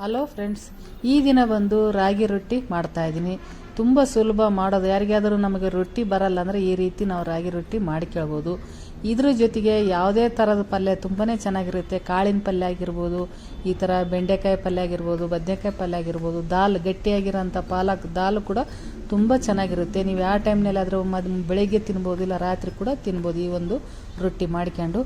Hello friends ಈ ದಿನ ಬಂದು ರಾಗಿ ರೊಟ್ಟಿ ಮಾಡ್ತಾ ಇದ್ದೀನಿ. ತುಂಬ ಸುಲಭ ಮಾಡೋದು. ಯಾರಿಗಾದರೂ ನಮಗೆ ರೊಟ್ಟಿ ಬರಲ್ಲ ಅಂದರೆ ಈ ರೀತಿ ನಾವು ರಾಗಿ ರೊಟ್ಟಿ ಮಾಡಿಕೊಳ್ಬೋದು ಇದ್ರ ಜೊತೆಗೆ ಯಾವುದೇ ಥರದ ಪಲ್ಯ ತುಂಬಾ ಚೆನ್ನಾಗಿರುತ್ತೆ. ಕಾಳಿನ ಪಲ್ಯ ಆಗಿರ್ಬೋದು, ಈ ಥರ ಬೆಂಡೆಕಾಯಿ ಪಲ್ಯ ಆಗಿರ್ಬೋದು, ಬದನೆಕಾಯಿ ಪಲ್ಯ ಆಗಿರ್ಬೋದು, ದಾಲ್ ಗಟ್ಟಿಯಾಗಿರೋಂಥ ಪಾಲಕ್ ದಾಲ್ ಕೂಡ ತುಂಬ ಚೆನ್ನಾಗಿರುತ್ತೆ. ನೀವು ಯಾವ ಟೈಮ್ನಲ್ಲಾದರೂ ಮದ್, ಬೆಳಿಗ್ಗೆ ತಿನ್ಬೋದು, ಇಲ್ಲ ರಾತ್ರಿ ಕೂಡ ತಿನ್ಬೋದು ಈ ಒಂದು ರೊಟ್ಟಿ ಮಾಡ್ಕೊಂಡು.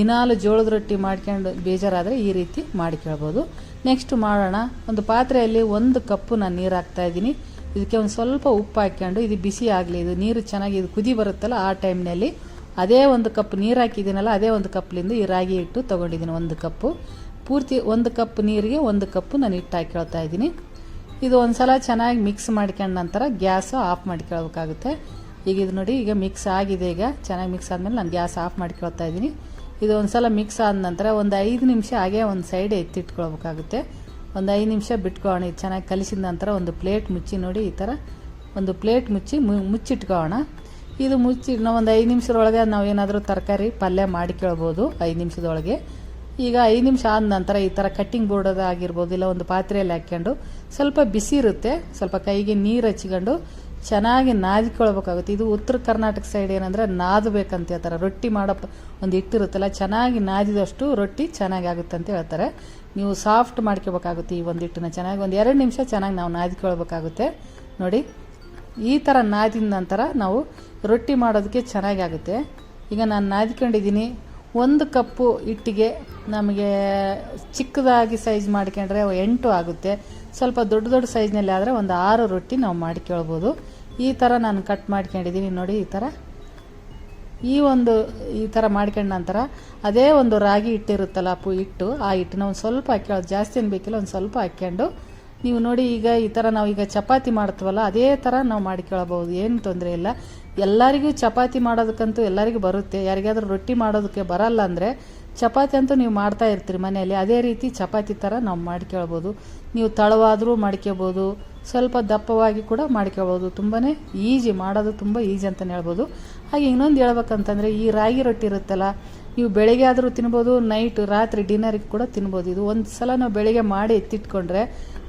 ದಿನಾಲು ಜೋಳದ ರೊಟ್ಟಿ ಮಾಡ್ಕೊಂಡು ಬೇಜಾರಾದರೆ ಈ ರೀತಿ ಮಾಡ್ಕೊಳ್ಬೋದು ನೆಕ್ಸ್ಟ್ ಮಾಡೋಣ. ಒಂದು ಪಾತ್ರೆಯಲ್ಲಿ ಒಂದು ಕಪ್ಪು ನಾನು ನೀರು ಹಾಕ್ತಾ ಇದ್ದೀನಿ. ಇದಕ್ಕೆ ಒಂದು ಸ್ವಲ್ಪ ಉಪ್ಪು ಹಾಕ್ಕೊಂಡು ಇದು ಬಿಸಿ ಆಗಲಿ, ಇದು ನೀರು ಚೆನ್ನಾಗಿ ಇದು ಕುದಿ ಬರುತ್ತಲ್ಲ ಆ ಟೈಮ್ನಲ್ಲಿ ಅದೇ ಒಂದು ಕಪ್ ನೀರು ಹಾಕಿದ್ದೀನಲ್ಲ, ಅದೇ ಒಂದು ಕಪ್ಲಿಂದ ಈ ರಾಗಿ ಹಿಟ್ಟು ತೊಗೊಂಡಿದ್ದೀನಿ ಒಂದು ಕಪ್ಪು. ಪೂರ್ತಿ ಒಂದು ಕಪ್ ನೀರಿಗೆ ಒಂದು ಕಪ್ಪು ನಾನು ಹಿಟ್ಟು ಹಾಕ್ಕೊಳ್ತಾ ಇದ್ದೀನಿ. ಇದು ಒಂದು ಸಲ ಚೆನ್ನಾಗಿ ಮಿಕ್ಸ್ ಮಾಡ್ಕೊಂಡ ನಂತರ ಗ್ಯಾಸು ಆಫ್ ಮಾಡ್ಕೊಳ್ಬೇಕಾಗುತ್ತೆ ಈಗ ಇದು ನೋಡಿ, ಈಗ ಮಿಕ್ಸ್ ಆಗಿದೆ ಈಗ. ಚೆನ್ನಾಗಿ ಮಿಕ್ಸ್ ಆದಮೇಲೆ ನಾನು ಗ್ಯಾಸ್ ಆಫ್ ಮಾಡ್ಕೊಳ್ತಾ ಇದ್ದೀನಿ. ಇದು ಒಂದು ಸಲ ಮಿಕ್ಸ್ ಆದ ನಂತರ ಒಂದು ಐದು ನಿಮಿಷ ಹಾಗೆ ಒಂದು ಸೈಡ್ ಎತ್ತಿಟ್ಕೊಳ್ಬೇಕಾಗುತ್ತೆ. ಒಂದು ಐದು ನಿಮಿಷ ಬಿಟ್ಕೊಳ್ಳೋಣ ಇದು ಚೆನ್ನಾಗಿ ಕಲಿಸಿದ ನಂತರ ಒಂದು ಪ್ಲೇಟ್ ಮುಚ್ಚಿ ನೋಡಿ, ಈ ಥರ ಒಂದು ಪ್ಲೇಟ್ ಮುಚ್ಚಿ ಮುಚ್ಚಿಟ್ಕೊಳ್ಳೋಣ ಇದು ಮುಚ್ಚಿ ನಾವು ಒಂದು ಐದು ನಿಮಿಷದೊಳಗೆ ನಾವು ಏನಾದರೂ ತರಕಾರಿ ಪಲ್ಯ ಮಾಡಿಕೊಳ್ಬೋದು ಐದು ನಿಮಿಷದೊಳಗೆ. ಈಗ ಐದು ನಿಮಿಷ ಆದ ನಂತರ ಈ ಥರ ಕಟ್ಟಿಂಗ್ ಬೋರ್ಡ್ ಆಗಿರ್ಬೋದು ಇಲ್ಲ ಒಂದು ಪಾತ್ರೆಯಲ್ಲಿ ಹಾಕ್ಕೊಂಡು ಸ್ವಲ್ಪ ಬಿಸಿ ಇರುತ್ತೆ, ಸ್ವಲ್ಪ ಕೈಗೆ ನೀರು ಹಚ್ಕೊಂಡು ಚೆನ್ನಾಗಿ ನಾದಿಕೊಳ್ಬೇಕಾಗುತ್ತೆ. ಇದು ಉತ್ತರ ಕರ್ನಾಟಕ ಸೈಡ್ ಏನಂದ್ರೆ ನಾದಬೇಕಂತ ಹೇಳ್ತಾರೆ. ರೊಟ್ಟಿ ಮಾಡಪ್ಪ ಒಂದು ಹಿಟ್ಟಿರುತ್ತಲ್ಲ, ಚೆನ್ನಾಗಿ ನಾದಿದಷ್ಟು ರೊಟ್ಟಿ ಚೆನ್ನಾಗಿ ಆಗುತ್ತೆ ಅಂತ ಹೇಳ್ತಾರೆ. ನೀವು ಸಾಫ್ಟ್ ಮಾಡ್ಕೋಬೇಕಾಗುತ್ತೆ ಈ ಒಂದು ಹಿಟ್ಟನ್ನ ಚೆನ್ನಾಗಿ. ಒಂದು ಎರಡು ನಿಮಿಷ ಚೆನ್ನಾಗಿ ನಾವು ನಾದಿಕೊಳ್ಬೇಕಾಗುತ್ತೆ. ನೋಡಿ, ಈ ಥರ ನಾದಿದ ನಂತರ ನಾವು ರೊಟ್ಟಿ ಮಾಡೋದಕ್ಕೆ ಚೆನ್ನಾಗಿ ಆಗುತ್ತೆ. ಈಗ ನಾನು ನಾದಿಕೊಂಡಿದ್ದೀನಿ. ಒಂದು ಕಪ್ಪು ಹಿಟ್ಟಿಗೆ ನಮಗೆ ಚಿಕ್ಕದಾಗಿ ಸೈಜ್ ಮಾಡ್ಕೊಂಡ್ರೆ ಎಂಟು ಆಗುತ್ತೆ. ಸ್ವಲ್ಪ ದೊಡ್ಡ ದೊಡ್ಡ ಸೈಜ್ನಲ್ಲಿ ಆದರೆ ಒಂದು ಆರು ರೊಟ್ಟಿ ನಾವು ಮಾಡ್ಕೊಳ್ಬೋದು ಈ ಥರ ನಾನು ಕಟ್ ಮಾಡ್ಕೊಂಡಿದ್ದೀನಿ ನೋಡಿ, ಈ ಥರ ಈ ಒಂದು, ಈ ಥರ ಮಾಡ್ಕೊಂಡ ನಂತರ ಅದೇ ಒಂದು ರಾಗಿ ಹಿಟ್ಟಿರುತ್ತಲ್ಲ, ಪು, ಹಿಟ್ಟು. ಆ ಹಿಟ್ಟನ್ನ ಒಂದು ಸ್ವಲ್ಪ ಹಾಕಿ ಜಾಸ್ತಿ ಏನು ಬೇಕಿಲ್ಲ, ಒಂದು ಸ್ವಲ್ಪ ಹಾಕ್ಕೊಂಡು ನೀವು ನೋಡಿ ಈಗ ಈ ಥರ ನಾವು ಈಗ ಚಪಾತಿ ಮಾಡ್ತೀವಲ್ಲ, ಅದೇ ಥರ ನಾವು ಮಾಡಿಕೊಳ್ಳಬಹುದು ಏನು ತೊಂದರೆ ಇಲ್ಲ. ಎಲ್ಲರಿಗೂ ಚಪಾತಿ ಮಾಡೋದಕ್ಕಂತೂ ಎಲ್ಲರಿಗೂ ಬರುತ್ತೆ. ಯಾರಿಗಾದ್ರೂ ರೊಟ್ಟಿ ಮಾಡೋದಕ್ಕೆ ಬರಲ್ಲ ಅಂದರೆ ಚಪಾತಿ ಅಂತೂ ನೀವು ಮಾಡ್ತಾ ಇರ್ತೀರಿ ಮನೆಯಲ್ಲಿ. ಅದೇ ರೀತಿ ಚಪಾತಿ ಥರ ನಾವು ಮಾಡ್ಕೊಳ್ಬೋದು ನೀವು ತಳವಾದರೂ ಮಾಡ್ಕೋಬೋದು ಸ್ವಲ್ಪ ದಪ್ಪವಾಗಿ ಕೂಡ ಮಾಡ್ಕೊಳ್ಬೋದು ತುಂಬಾ ಈಜಿ, ಮಾಡೋದು ತುಂಬ ಈಜಿ ಅಂತಲೇ ಹೇಳ್ಬೋದು. ಹಾಗೆ ಇನ್ನೊಂದು ಹೇಳ್ಬೇಕಂತಂದರೆ ಈ ರಾಗಿ ರೊಟ್ಟಿ ಇರುತ್ತಲ್ಲ, ನೀವು ಬೆಳಗ್ಗೆ ಆದರೂ ತಿನ್ಬೋದು, ನೈಟ್ ರಾತ್ರಿ ಡಿನ್ನರಿಗೆ ಕೂಡ ತಿನ್ಬೋದು. ಇದು ಒಂದು ಸಲ ನಾವು ಬೆಳಗ್ಗೆ ಮಾಡಿ ಎತ್ತಿಟ್ಕೊಂಡ್ರೆ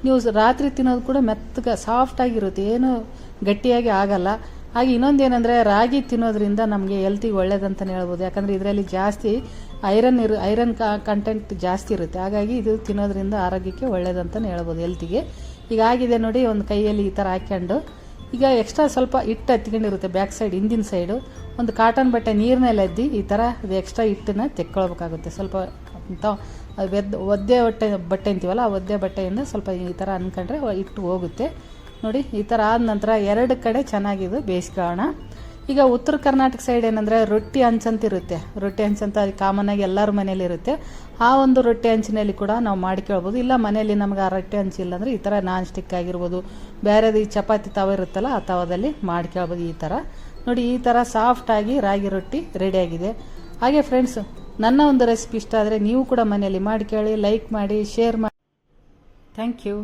ನೀವು ರಾತ್ರಿ ತಿನ್ನೋದು ಕೂಡ ಮೆತ್ತಗೆ ಸಾಫ್ಟಾಗಿರುತ್ತೆ ಏನು ಗಟ್ಟಿಯಾಗಿ ಆಗಲ್ಲ. ಹಾಗೆ ಇನ್ನೊಂದು ಏನಂದರೆ ರಾಗಿ ತಿನ್ನೋದ್ರಿಂದ ನಮಗೆ ಹೆಲ್ತಿಗೆ ಒಳ್ಳೇದಂತಲೇ ಹೇಳ್ಬೋದು. ಯಾಕಂದರೆ ಇದರಲ್ಲಿ ಜಾಸ್ತಿ ಐರನ್ ಇರು ಐರನ್ ಕಂಟೆಂಟ್ ಜಾಸ್ತಿ ಇರುತ್ತೆ. ಹಾಗಾಗಿ ಇದು ತಿನ್ನೋದ್ರಿಂದ ಆರೋಗ್ಯಕ್ಕೆ ಒಳ್ಳೇದಂತಲೇ ಹೇಳ್ಬೋದು ಹೆಲ್ತಿಗೆ ಈಗ ಆಗಿದೆ ನೋಡಿ, ಒಂದು ಕೈಯಲ್ಲಿ ಈ ಥರ ಹಾಕ್ಕೊಂಡು ಈಗ ಎಕ್ಸ್ಟ್ರಾ ಸ್ವಲ್ಪ ಹಿಟ್ಟು ಹತ್ಕೊಂಡಿರುತ್ತೆ ಬ್ಯಾಕ್ ಸೈಡ್ ಹಿಂದಿನ ಸೈಡು ಒಂದು ಕಾಟನ್ ಬಟ್ಟೆ ನೀರಿನಲ್ಲಿ ಎದ್ದಿ ಈ ಥರ ಅದು ಎಕ್ಸ್ಟ್ರಾ ಹಿಟ್ಟನ್ನ ತೆಕ್ಕೊಳ್ಬೇಕಾಗುತ್ತೆ. ಸ್ವಲ್ಪ ಅಂತ ಬೆದ್ದ ಒದ್ದೆ ಹೊಟ್ಟೆ ಬಟ್ಟೆ ಅಂತೀವಲ್ಲ, ಆ ಒದ್ದೆ ಬಟ್ಟೆಯಿಂದ ಸ್ವಲ್ಪ ಈ ಥರ ಅಂದ್ಕೊಂಡ್ರೆ ಇಟ್ಟು ಹೋಗುತ್ತೆ. ನೋಡಿ, ಈ ಥರ ಆದ ನಂತರ ಎರಡು ಕಡೆ ಚೆನ್ನಾಗಿದು ಬೇಯಿಸ್ಕೊಳ್ಳೋಣ. ಈಗ ಉತ್ತರ ಕರ್ನಾಟಕ ಸೈಡ್ ಏನಂದರೆ ರೊಟ್ಟಿ ಹಂಚಂತಿರುತ್ತೆ ರೊಟ್ಟಿ ಹಂಚಂತ ಅದು ಕಾಮನ್ ಆಗಿ ಎಲ್ಲರ ಮನೇಲಿರುತ್ತೆ ಆ ಒಂದು ರೊಟ್ಟಿ ಹಂಚಿನಲ್ಲಿ ಕೂಡ ನಾವು ಮಾಡ್ಕೊಳ್ಬೋದು. ಇಲ್ಲ ಮನೆಯಲ್ಲಿ ನಮ್ಗೆ ಆ ರೊಟ್ಟಿ ಹಂಚಿಲ್ಲ ಅಂದರೆ ಈ ಥರ ನಾನ್ ಸ್ಟಿಕ್ ಆಗಿರ್ಬೋದು. ಬೇರೆದು ಈ ಚಪಾತಿ ತವ ಇರುತ್ತಲ್ಲ, ಆ ತವದಲ್ಲಿ ಮಾಡ್ಕೊಳ್ಬೋದು ಈ ಥರ ನೋಡಿ, ಈ ಥರ ಸಾಫ್ಟಾಗಿ ರಾಗಿ ರೊಟ್ಟಿ ರೆಡಿಯಾಗಿದೆ ಹಾಗೆ ಫ್ರೆಂಡ್ಸ್ ನನ್ನ ಒಂದು ರೆಸಿಪಿ ಇಷ್ಟ ಆದರೆ ನೀವು ಕೂಡ ಮನೆಯಲ್ಲಿ ಮಾಡಿ ಕೇಳಿ ಲೈಕ್ ಮಾಡಿ ಶೇರ್ ಮಾಡಿ. Thank you